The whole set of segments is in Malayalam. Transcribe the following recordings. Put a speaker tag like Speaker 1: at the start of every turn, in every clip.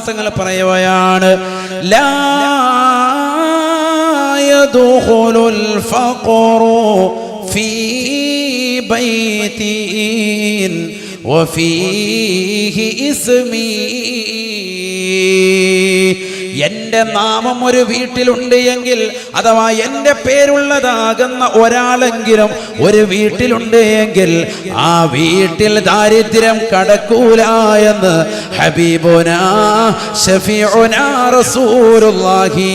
Speaker 1: തങ്ങൾ പറയുകയാണ് ലാ യദ്ഖുലുൽ എന്റെ നാമം ഒരു വീട്ടിലുണ്ട് എങ്കിൽ അഥവാ എന്റെ പേരുള്ളതാകുന്ന ഒരാളെങ്കിലും ഒരു വീട്ടിലുണ്ട് എങ്കിൽ ആ വീട്ടിൽ ദാരിദ്ര്യം കടക്കൂല എന്ന് റസൂലുള്ളാഹി.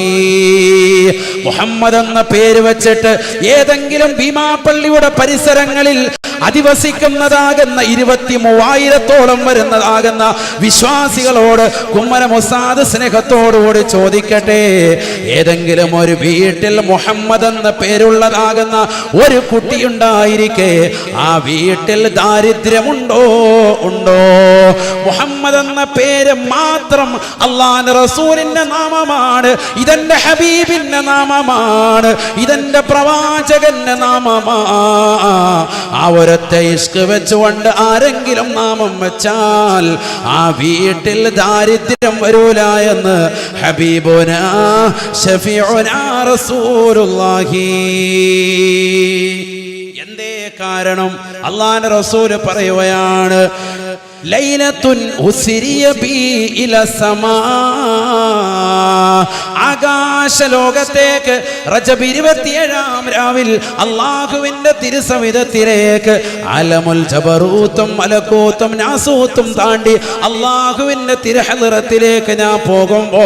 Speaker 1: മുഹമ്മദ് എന്ന പേര് വെച്ചിട്ട് ഏതെങ്കിലും ഭീമാപ്പള്ളിയുടെ പരിസരങ്ങളിൽ അധിവസിക്കുന്നതാകുന്ന ഇരുപത്തി മൂവായിരത്തോളം വരുന്നതാകുന്ന വിശ്വാസികളോട് കുമ്മന മൊസാദ് സ്നേഹത്തോടുകൂടി ചോദിക്കട്ടെ? ഏതെങ്കിലും ഒരു വീട്ടിൽ മുഹമ്മദ് എന്ന പേരുള്ളതാകുന്ന ഒരു കുട്ടിയുണ്ടായിരിക്കെ. ആ വീട്ടിൽ ദാരിദ്ര്യമുണ്ടോ? ഉണ്ടോ? മുഹമ്മദ് എന്ന പേര് മാത്രം അള്ളാൻ റസൂലിന്റെ നാമമാണ്. ഇതെന്റെ ഹബീബിന്റെ നാമമാണ്. ഇതെന്റെ പ്രവാചകന്റെ നാമമാ. ആ ഒരൊറ്റ ഇഷ്ക് വെച്ചുകൊണ്ട് ആരെങ്കിലും നാമം വെച്ചാൽ ആ വീട്ടിൽ ദാരിദ്ര്യം വരൂല എന്ന് ഹബീബുന ഷഫീഉന റസൂലുള്ളാഹി. എന്തേ കാരണം? അള്ളാന്റെ റസൂൽ പറയുകയാണ് ലൈലത്തുൻ ഉസിരിയ ബി ഇല സമാ. ആകാശ ലോകത്തേക്ക് റജബ് ഇരുപത്തിയേഴാം രാവിൽ അള്ളാഹുവിന്റെ തിരുസവിധത്തിലേക്ക് അലമുൽ ജബറൂത്തും മലക്കൂത്തും നാസൂത്തും താണ്ടി അള്ളാഹുവിന്റെ തിരഹലിറത്തിലേക്ക് ഞാൻ പോകുമ്പോ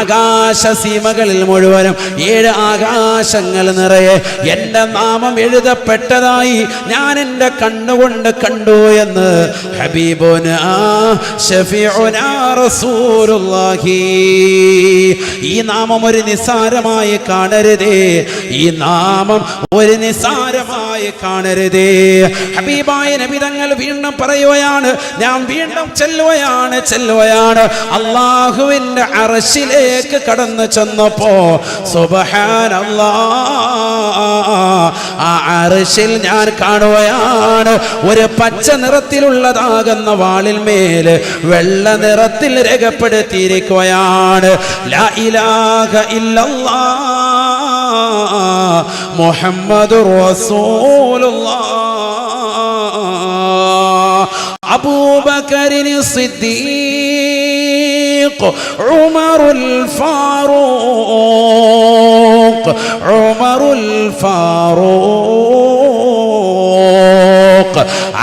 Speaker 1: ആകാശ സീമകളിൽ മുഴുവനും ഏഴ് ആകാശങ്ങൾ നിറയെ എന്റെ നാമം എഴുതപ്പെട്ടതായി ഞാൻ എന്റെ കണ്ണുകൊണ്ട് കണ്ടു എന്ന് ഈ നാമം ഒരു നിസ്സാരമായി കാണരുതേ. ഈ നാമം ഒരു നിസ്സാരമായി കാണരുതേ. ഹബീബായ നബിതങ്ങൾ വീണ്ടും പറയുകയാണ് ഞാൻ വീണ്ടും ചെല്ലുകയാണ് ചെല്ലുകയാണ്. അള്ളാഹുവിന്റെ അറശിലേക്ക് കടന്നു ചെന്നപ്പോ സുബഹാനല്ലാ ആ ഞാൻ കാണുകയാണ്. ഒരു പച്ച നിറത്തിലുള്ളതാകുന്ന വാളിൽ മേൽ വെള്ള നിറത്തിൽ രേഖപ്പെടുത്തിയിരിക്കുകയാണ്. ലാ ഇലാഹ ഇല്ലല്ലാ മുഹമ്മദുർ റസൂലുള്ളാഹ് അബൂബക്കറിൻ സിദ്ദീഖ് ഉമറുൽ ഫാറൂഖ് ഉമറുൽ ഫാറൂഖ്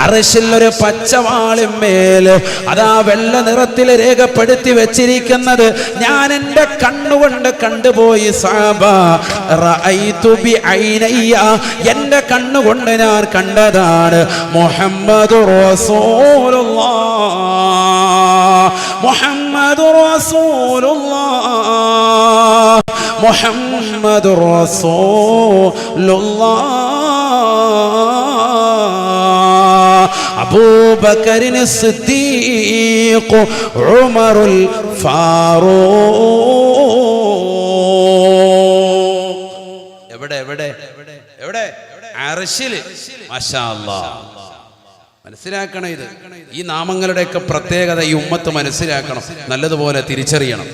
Speaker 1: അറശിൽ ഒരു പച്ചവാളിമേൽ അതാ വെള്ള നിറത്തിൽ രേഖപ്പെടുത്തി വെച്ചിരിക്കുന്നത് ഞാൻ എന്റെ കണ്ണുകൊണ്ട് കണ്ടുപോയി ഐനയ്യ. എന്റെ കണ്ണുകൊണ്ട് ഞാൻ കണ്ടതാണ് മുഹമ്മദ് മുഹമ്മദ് മുഹമ്മദ് റസൂലുള്ളാഹ് അബൂബക്കറിന് സിദ്ദീഖു ഉമറുൽ ഫാറൂ എവിടെ എവിടെ? എവിടെ? അർശിൽ മനസ്സിലാക്കണം ഇത്. ഈ നാമങ്ങളുടെയൊക്കെ പ്രത്യേകത ഈ ഉമ്മത്ത് മനസ്സിലാക്കണം. നല്ലതുപോലെ തിരിച്ചറിയണം.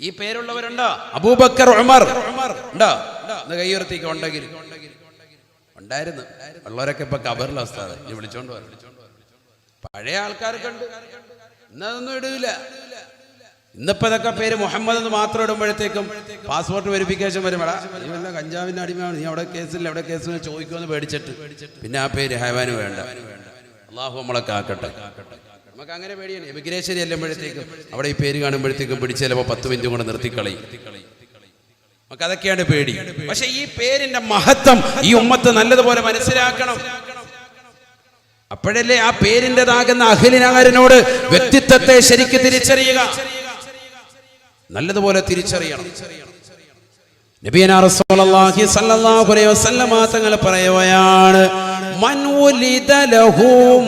Speaker 1: ഈ പേരുള്ളവരുണ്ടോ? അബൂബക്കർ ഉമർ. ഉണ്ടോ? കൈയുയർത്തിക്ക് ഉണ്ടെങ്കിൽ. ഉണ്ടായിരുന്നു. ഉള്ളവരൊക്കെ ഇപ്പൊ കബറിലെ ഉസ്താദ്. ഇനി വിളിച്ചോണ്ട് പഴയ ആൾക്കാർക്ക് ഇന്നതൊന്നും ഇടൂല. ഇന്നിപ്പോ ഇതൊക്കെ പേര് മുഹമ്മദ് എന്ന് മാത്രം ഇടുമ്പോഴത്തേക്കും പാസ്പോർട്ട് വെരിഫിക്കേഷൻ വരുമ്പോഴാ നീ വല്ല കഞ്ചാവിന്റെ അടിമയാണ്. നീ അവിടെ കേസില്ല എവിടെ കേസിൽ ചോദിക്കുമെന്ന് പേടിച്ചിട്ട്. പിന്നെ ആ പേര് ഹൈവാന് വേണ്ട. അള്ളാഹു നമ്മളെ കാക്കട്ടെ. നമുക്ക് അങ്ങനെ പേടിയാണ്. എമിഗ്രേഷൻ ചെല്ലുമ്പോഴത്തേക്കും അവിടെ ഈ പേര് കാണുമ്പോഴത്തേക്കും പിടിച്ച് പത്ത് മിനിറ്റ് കൊണ്ട് നിർത്തിക്കളയും. നമുക്ക് അതൊക്കെയാണ് പേടി. പക്ഷെ ഈ പേരിന്റെ മഹത്വം ഈ ഉമ്മത്ത് നല്ലതുപോലെ മനസ്സിലാക്കണം. അപ്പോഴല്ലേ ആ പേരിന്റെതാകുന്ന അഖിലിനാരനോട് വ്യക്തിത്വത്തെ ശരിക്ക് തിരിച്ചറിയുക. നല്ലതുപോലെ തിരിച്ചറിയണം. തങ്ങൾ പറയുകയാണ്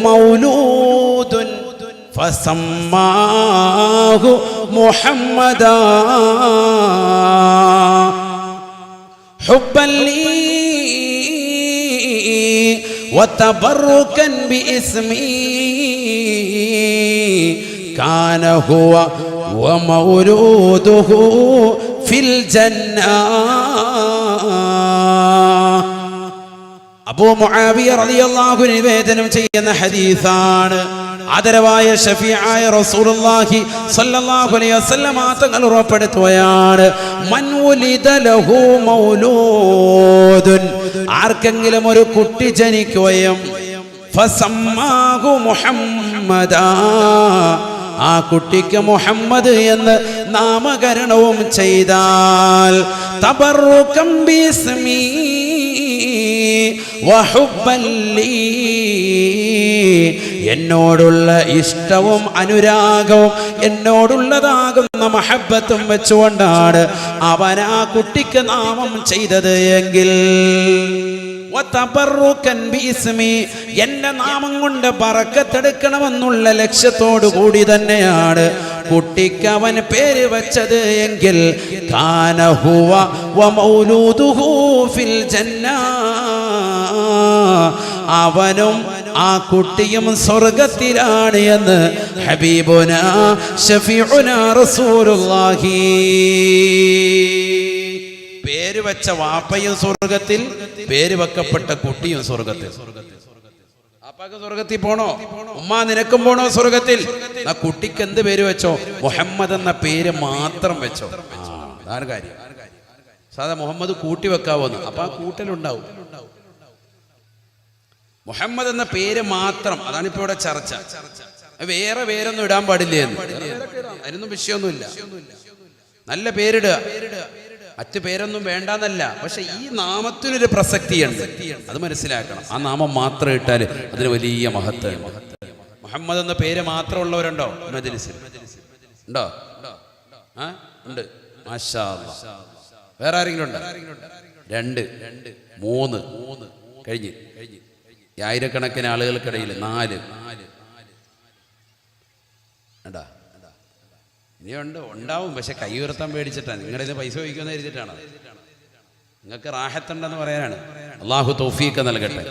Speaker 1: മൗലൂദുൻ ഫസമ്മാഹു محمدا. حبا لي وتبركا باسمي. كان هو ومولوده في الجنة. أبو معاوية رضي الله عنه بيتنا حديثان. ആദരവായ ഷഫിയായ റസൂലുള്ളാഹി സല്ലല്ലാഹു അലൈഹി വസല്ലമ തങ്ങൾ ഉറപ്പെടുത്തുകയാണ് മൻ ഉലിദ ലഹു മൗലൂദുൻ ആർക്കെങ്കിലും ഒരു കുട്ടി ജനിക്കുകയും ഫസമ്മാഹു മുഹമ്മദാ ആ കുട്ടിക്ക് മുഹമ്മദ് എന്ന് നാമകരണവും ചെയ്താൽ തബറുകം ബിസ്മീ. എന്നോടുള്ള ഇഷ്ടവും അനുരാഗവും എന്നോടുള്ളതാകുന്ന മഹബത്തും വെച്ചുകൊണ്ടാണ് അവൻ ആ കുട്ടിക്ക് നാമം ചെയ്തത് എങ്കിൽ. എന്റെ നാമം കൊണ്ട് പറക്കത്തെടുക്കണമെന്നുള്ള ലക്ഷ്യത്തോടു കൂടി തന്നെയാണ് കുട്ടിക്ക് അവൻ പേര് വെച്ചത് എങ്കിൽ അവനും ആ കുട്ടിയും സ്വർഗത്തിലാണ് എന്ന് ഹബീബുന ഷഫീഉന റസൂലുള്ളാഹി. പേര് വെച്ച വാപ്പയും സ്വർഗത്തിൽ പേര് വെക്കപ്പെട്ട കുട്ടിയും സ്വർഗത്തിൽ. സ്വർഗത്തിൽ പോണോ? ഉമ്മ നിനക്കും പോണോ സ്വർഗത്തിൽ? ആ കുട്ടിക്ക് എന്ത് പേര് വെച്ചോ? മുഹമ്മദ് എന്ന പേര് മാത്രം വെച്ചോ. അതാണ് കാര്യം. സാധാ മുഹമ്മദ് കൂട്ടി വെക്കാവോന്ന്. അപ്പൊ ആ കൂട്ടലുണ്ടാവും. മുഹമ്മദ് എന്ന പേര് മാത്രം. അതാണ് ഇപ്പൊ ഇവിടെ ചർച്ച. വേറെ പേരൊന്നും ഇടാൻ പാടില്ലേ. അതിനൊന്നും വിഷയമൊന്നുമില്ല. നല്ല പേരിടുക. മറ്റു പേരൊന്നും വേണ്ടാന്നല്ല. പക്ഷെ ഈ നാമത്തിനൊരു പ്രസക്തിയുണ്ട്. അത് മനസ്സിലാക്കണം. ആ നാമം മാത്രം ഇട്ടാൽ അതിന് വലിയ മഹത്വം മുഹമ്മദ് എന്ന പേര് മാത്രമുള്ളവരുണ്ടോ മജലിസിൽ ഉണ്ടോ? ആ? ഉണ്ട്. വേറെ ആരെങ്കിലും രണ്ട് മൂന്ന് കഴിഞ്ഞ്. ഈ ആയിരക്കണക്കിന് ആളുകൾക്കിടയിൽ നാല്. ഉണ്ടാ ഇനിയുണ്ട് ഉണ്ടാവും. പക്ഷെ കൈ ഉയർത്താൻ പേടിച്ചിട്ടാണ്. നിങ്ങളുടെ ഇത് പൈസ ചോദിക്കുമെന്ന് കരുതിട്ടാണ് നിങ്ങൾക്ക് റാഹത്തുണ്ടെന്ന് പറയാനാണ്. അള്ളാഹു തൗഫീക്ക് നൽകട്ടെ.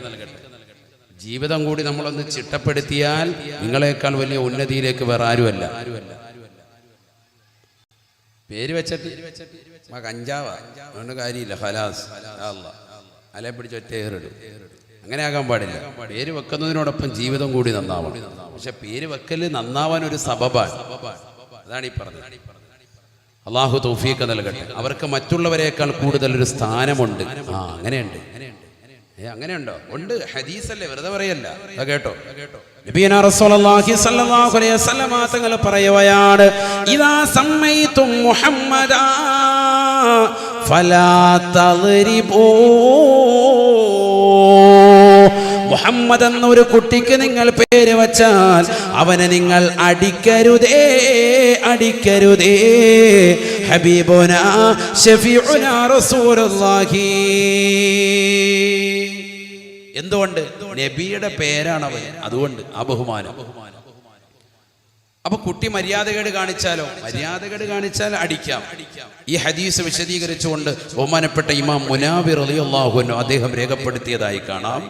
Speaker 1: ജീവിതം കൂടി നമ്മളൊന്ന് ചിട്ടപ്പെടുത്തിയാൽ നിങ്ങളെക്കാൾ വലിയ ഉന്നതിയിലേക്ക് വേറെ ആരുമല്ല. പേര് വെച്ചിട്ട് കഞ്ചാവ. കാര്യമില്ല. ഫലാസ് അലയെ പിടിച്ച് ഒറ്റ ഏറിടും അങ്ങനെ ആകാൻ പാടില്ല. പേര് വെക്കുന്നതിനോടൊപ്പം ജീവിതം കൂടി നന്നാവണം. പക്ഷെ പേര് വെക്കൽ നന്നാവാൻ ഒരു സബബാണ്. അതാണ് ഈ പറഞ്ഞത്. അള്ളാഹു തൗഫീഖ് നൽകട്ടെ. അവർക്ക് മറ്റുള്ളവരെക്കാൾ കൂടുതൽ ഒരു സ്ഥാനമുണ്ട്. ആ അങ്ങനെയുണ്ട്. ഏ അങ്ങനെയുണ്ടോ? ഉണ്ട്. ഹദീസല്ലേ വെറുതെ പറയല്ല. കേട്ടോ. കേട്ടോ റസൂലുള്ളാഹി സ്വല്ലല്ലാഹു അലൈഹി ഇദാ ഫലാ മുഹമ്മദ് എന്നൊരു കുട്ടിക്ക് നിങ്ങൾ പേര് വച്ചാൽ അവനെ നിങ്ങൾ അടിക്കരുതേ. അടിക്കരുതേ ഹബീബുന ഷഫീഉന റസൂലുള്ളാഹി. എന്തുകൊണ്ട്? നബിയുടെ പേരാണ് അവൻ അതുകൊണ്ട് ആ ബഹുമാനം. അപ്പൊ കുട്ടി മര്യാദകേട് കാണിച്ചാലോ? മര്യാദകേട് കാണിച്ചാൽ അടിക്കാം. ഈ ഹദീസ് വിശദീകരിച്ചുകൊണ്ട് ബഹുമാനപ്പെട്ട ഇമാം മുനാബിർ അലിയല്ലാഹു അദ്ദേഹം രേഖപ്പെടുത്തിയതായി കാണാം.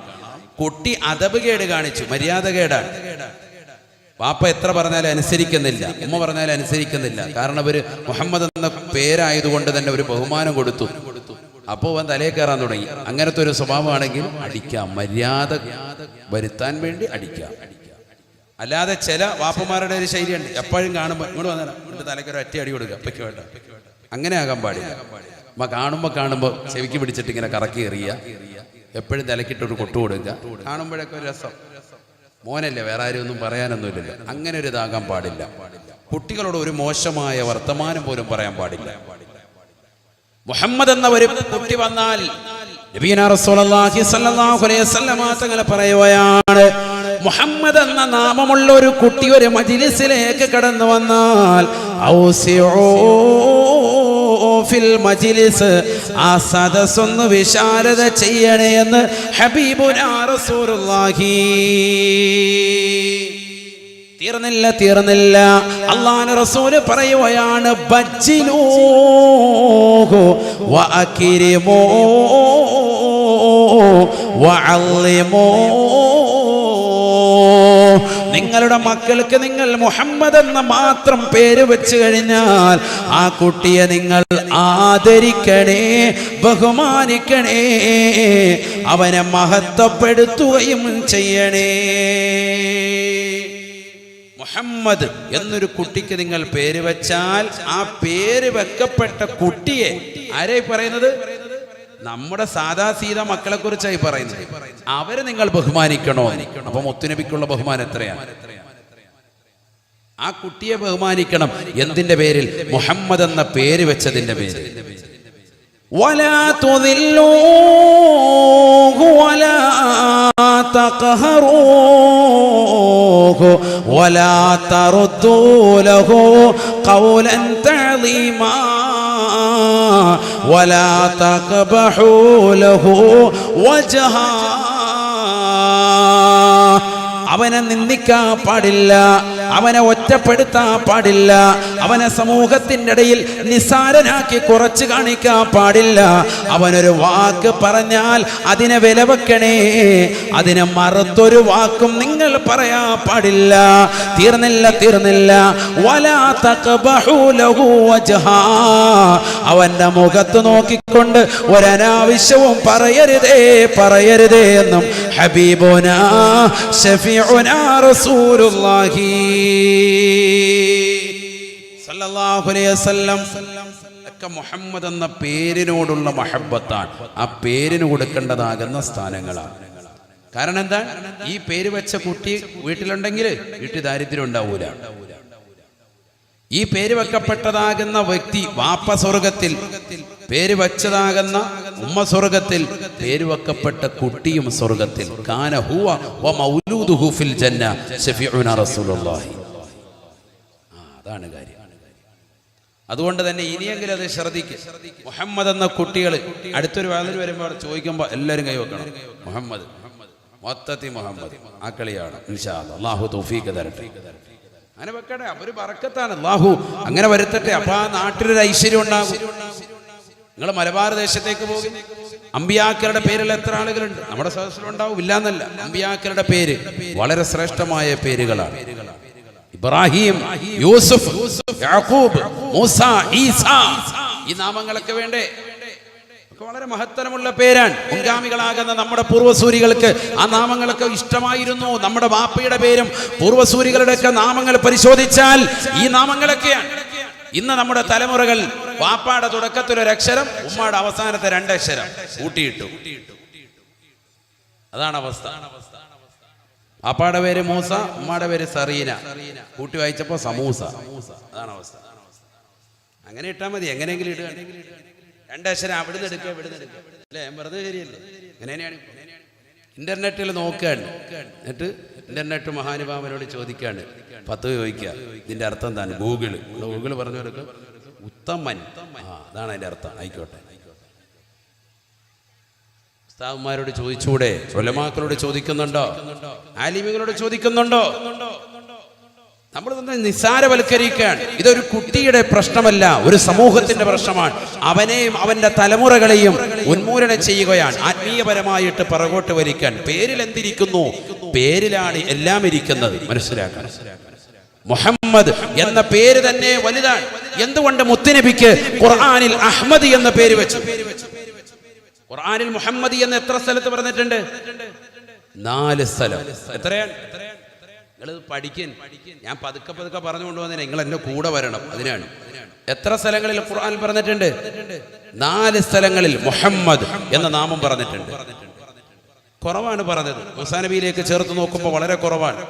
Speaker 1: കുട്ടി അതബുകേട് കാണിച്ചു. മര്യാദകേടാണ്. പാപ്പ എത്ര പറഞ്ഞാലും അനുസരിക്കുന്നില്ല ഉമ്മ പറഞ്ഞാലും അനുസരിക്കുന്നില്ല. കാരണം അവർ മുഹമ്മദ് എന്ന പേരായതുകൊണ്ട് തന്നെ ഒരു ബഹുമാനം കൊടുത്തു. അപ്പോൾ അവൻ തലയിൽ കയറാൻ തുടങ്ങി. അങ്ങനത്തെ ഒരു സ്വഭാവമാണെങ്കിൽ അടിക്കാം മര്യാദ വരുത്താൻ വേണ്ടി അടിക്കാം. അല്ലാതെ ചില വാപ്പുമാരുടെ ഒരു ശൈലിയുണ്ട്. എപ്പോഴും കാണുമ്പോൾ ഇങ്ങോട്ട് വന്നാൽ ഇങ്ങോട്ട് തലയ്ക്ക് ഒരു ഒറ്റ അടി കൊടുക്കുക അപ്പയ്ക്ക് വേണ്ട. അങ്ങനെ ആകാൻ പാടില്ല. അമ്മ കാണുമ്പോൾ കാണുമ്പോൾ ചെവിക്ക് പിടിച്ചിട്ട് ഇങ്ങനെ കറക്കി എറിയുക എപ്പോഴും തലക്കിട്ടൊരു കൊട്ടു കൊടുക്കുക. കാണുമ്പോഴൊക്കെ ഒരു രസം. മോനല്ലേ വേറെ ആരും ഒന്നും പറയാനൊന്നുമില്ലല്ലോ. അങ്ങനെ ഒരു ഇതാകാൻ പാടില്ല. കുട്ടികളോട് ഒരു മോശമായ വർത്തമാനം പോലും പറയാൻ പാടില്ല. മുഹമ്മദ് എന്ന ഒരു കുട്ടി വന്നാൽ തങ്ങൾ പറയുകയാണ് മുഹമ്മദ് എന്ന നാമമുള്ള ഒരു കുട്ടി ഒരു മജിലിസിലേക്ക് കടന്നു വന്നാൽ ഔസിഊ ഫിൽ മജിലിസ് ആ സദസ്സൊന്ന് വിശാലത ചെയ്യണേ എന്ന് ഹബീബുനാ റസൂലുള്ളാഹി. തീർന്നില്ല തീർന്നില്ല. അള്ളാഹു റസൂൽ പറയുകയാണ് ബജ്ജിലൂഹു വഅള്ളിമൂ നിങ്ങളുടെ മക്കൾക്ക് നിങ്ങൾ മുഹമ്മദ് എന്ന മാത്രം പേര് വെച്ച് കഴിഞ്ഞാൽ ആ കുട്ടിയെ നിങ്ങൾ ആദരിക്കണേ ബഹുമാനിക്കണേ അവനെ മഹത്വപ്പെടുത്തുകയും ചെയ്യണേ. മുഹമ്മദ് എന്നൊരു കുട്ടിക്ക് നിങ്ങൾ പേര് വെച്ചാൽ ആ പേര് വെക്കപ്പെട്ട കുട്ടിയെ ആരെ പറയുന്നത്? നമ്മുടെ സാദാ സീത മക്കളെ കുറിച്ചായി പറയുന്നത് അവരെ നിങ്ങൾ ബഹുമാനിക്കണോ അപ്പൊ മുത്തുനബിക്കുള്ള ബഹുമാനം എത്രയാണ് ആ കുട്ടിയെ ബഹുമാനിക്കണം എന്തിന്റെ പേരിൽ മുഹമ്മദ് എന്ന പേര് വെച്ചതിന്റെ പേരിൽ ولا تذلوه ولا تقبحوا له وجها അവനെ നിന്ദിക്കാൻ പാടില്ല അവനെ ഒറ്റപ്പെടുത്താൻ പാടില്ല അവനെ സമൂഹത്തിന്റെ ഇടയിൽ നിസാരനാക്കി കുറച്ച് കാണിക്കാൻ പാടില്ല. അവനൊരു വാക്ക് പറഞ്ഞാൽ അതിനെ വില വെക്കണേ അതിനെ മറുത്തൊരു വാക്കും നിങ്ങൾ പറയാ പാടില്ല. തീർന്നില്ല തീർന്നില്ല. അവന്റെ മുഖത്ത് നോക്കിക്കൊണ്ട് ഒരനാവശ്യവും പറയരുതേ പറയരുതേ എന്നും ഹബീബോനാ ഷഫീഉന റസൂലുള്ളാഹി സല്ലല്ലാഹു അലൈഹി വസല്ലം. മുഹമ്മദ് എന്ന പേരിനോടുള്ള മഹബത്താണ് ആ പേരിന് കൊടുക്കേണ്ടതാകുന്ന സ്ഥാനങ്ങളാണ്. കാരണം എന്താ? ഈ പേര് വെച്ച കുട്ടി വീട്ടിലുണ്ടെങ്കിൽ വീട്ടിൽ ദാരിദ്ര്യം ഉണ്ടാവൂല. ഈ പേര് വെക്കപ്പെട്ടതാകുന്ന വ്യക്തി വാപ്പ സ്വർഗത്തിൽ പേര് വച്ചതാകുന്ന ഉമ്മ സ്വർഗത്തിൽ പേര് വെക്കപ്പെട്ട കുട്ടിയും സ്വർഗത്തിൽ. വ മൗലൂദുഹു ഫിൽ ജന്ന റസൂലുള്ളാഹി. അതാണ് കാര്യം. അതുകൊണ്ട് തന്നെ ഇനിയെങ്കിലും അത് ശ്രദ്ധിക്കുക മുഹമ്മദ് എന്ന കുട്ടികൾ അടുത്തൊരു വാതിൽ വരുമ്പോൾ ചോദിക്കുമ്പോൾ എല്ലാവരും കൈവെക്കണം മുഹമ്മദ് മൊത്തത്തി മുഹമ്മദ്. ആ കളിയാണ്. അള്ളാഹു തൗഫീഖ് തരട്ടെ. അങ്ങനെ വെക്കട്ടെ. അവർ പറക്കത്താണ് അള്ളാഹു അങ്ങനെ വരുത്തട്ടെ. അപ്പൊ ആ നാട്ടിലൊരു ഐശ്വര്യം ഉണ്ടാകും. നിങ്ങൾ മലബാർ ദേശത്തേക്ക് പോകും. അമ്പിയാക്കരുടെ പേരിൽ എത്ര ആളുകളുണ്ട്? നമ്മുടെ സദസ്സിലുണ്ടാവും ഇല്ലാന്നല്ല. അമ്പിയാക്കരുടെ പേര് വളരെ ശ്രേഷ്ഠമായ പേരുകളാണ്. ഇബ്രാഹിം യൂസുഫ് യാക്കൂബ് മൂസ ഈസ ഈ നാമങ്ങളൊക്കെ വേണ്ടേ? വളരെ മഹത്തരമുള്ള പേരാണ്. മുൻഗാമികളാകുന്ന നമ്മുടെ പൂർവസൂരികൾക്ക് ആ നാമങ്ങളൊക്കെ ഇഷ്ടമായിരുന്നു. നമ്മുടെ വാപ്പയുടെ പേരും പൂർവസൂരികളുടെയൊക്കെ നാമങ്ങൾ പരിശോധിച്ചാൽ ഈ നാമങ്ങളൊക്കെയാണ്. ഇന്ന് നമ്മുടെ തലമുറകൾ വാപ്പാടെ തുടക്കത്തിൽ ഒരു അക്ഷരം ഉമ്മയുടെ അവസാനത്തെ രണ്ടക്ഷരം കൂട്ടിയിട്ടു അതാണ് അവസ്ഥ. വാപ്പാടെ പേര് മൂസ ഉമ്മയുടെ പേര് സറീന. കൂട്ടി വായിച്ചപ്പോ സമൂസ. അതാണ് അവസ്ഥ. അങ്ങനെ ഇട്ടാൽ മതി എങ്ങനെയെങ്കിലും ഇടുക. രണ്ടക്ഷരം അവിടുന്ന് എടുക്കുക ഇവിടുന്ന് എടുക്കുക. അല്ലേ? വെറുതെ ശരിയല്ലേ? അങ്ങനെയാണ് ഇന്റർനെറ്റിൽ നോക്കുകയാണ്. എന്നിട്ട് ഇന്റർനെറ്റ് മഹാനുഭാവനോട് ചോദിക്കുകയാണ്. പത്ത് ചോദിക്കുക. ഇതിന്റെ അർത്ഥം എന്താണ്? ഗൂഗിൾ. ഗൂഗിൾ പറഞ്ഞു കൊടുക്കുക ഉത്തമൻ. അതാണ് അതിന്റെ അർത്ഥം. ആയിക്കോട്ടെ. ഉസ്താവുമാരോട് ചോദിച്ചൂടെ? ചൊലമാക്കളോട് ചോദിക്കുന്നുണ്ടോ? ആലിമികളോട് ചോദിക്കുന്നുണ്ടോ? നമ്മൾ തന്നെ നിസ്സാരവൽക്കരിക്കാൻ ഇതൊരു കുട്ടിയുടെ പ്രശ്നമല്ല ഒരു സമൂഹത്തിന്റെ പ്രശ്നമാണ്. അവനെയും അവന്റെ തലമുറകളെയും ഉന്മൂലനം ചെയ്യുകയാണ്. ആത്മീയപരമായിട്ട് പറകോട്ട് വലിക്കാൻ. പേരിൽ എന്തിരിക്കുന്നു? പേരിലാണ് എല്ലാം ഇരിക്കുന്നത്. മനസ്സിലാക്കാൻ മുഹമ്മദ് എന്ന പേര് തന്നെ വലുതാണ്. എന്തുകൊണ്ട് മുത്തുനബിക്ക് ഖുർആാനിൽ അഹമ്മദ് എന്ന പേര് വെച്ചു? ഖുർആാനിൽ മുഹമ്മദ് എന്ന് എത്ര സ്ഥലത്ത് പറഞ്ഞിട്ടുണ്ട്? നാല് സ്ഥലം. എത്രയാണ്? നിങ്ങൾ പഠിക്കൻ. ഞാൻ പതുക്കെ പതുക്കെ പറഞ്ഞു കൊണ്ടുവന്നേ നിങ്ങൾ എന്റെ കൂടെ വരണം. അതിനാണ്. എത്ര സ്ഥലങ്ങളിൽ ഖുർആൻ പറഞ്ഞിട്ടുണ്ട്? നാല് സ്ഥലങ്ങളിൽ മുഹമ്മദ് എന്ന നാമം പറഞ്ഞിട്ടുണ്ട്. കുറവാണ് പറഞ്ഞത്. മുസാനബിയിലേക്ക് ചേർത്ത് നോക്കുമ്പോൾ വളരെ കുറവാണ്.